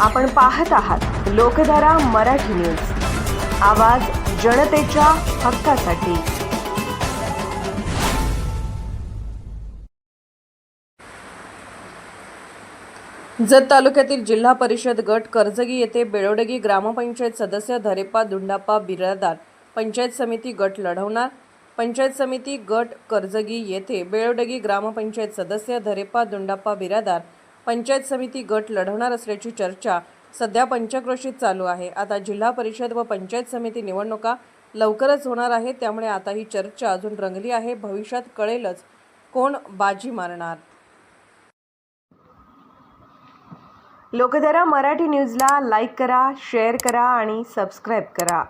आपण पाहत आहात लोकधारा मराठी न्यूज. आवाज जनतेच्या हक्कासाठी. जत तालुक्यातील जिल्हा परिषद गट कर्जगी येथे बेळोडगी ग्रामपंचायत सदस्य धरेपा दुंडापा बिरादार पंचायत समिती गट लढवणार. पंचायत समिती गट कर्जगी येथे बेळोडगी ग्रामपंचायत सदस्य धरेपा दुंडापा बिरादार पंचायत समिती गट लढवणार असल्याची चर्चा सध्या पंचक्रोशीत चालू आहे. आता जिल्हा परिषद व पंचायत समिती निवडणुका लवकरच होणार आहे त्यामुळे आता ही चर्चा अजून रंगली आहे. भविष्यात कळेलच कोण बाजी मारणार. लोकधारा मराठी न्यूजला लाईक करा शेअर करा आणि सबस्क्राईब करा.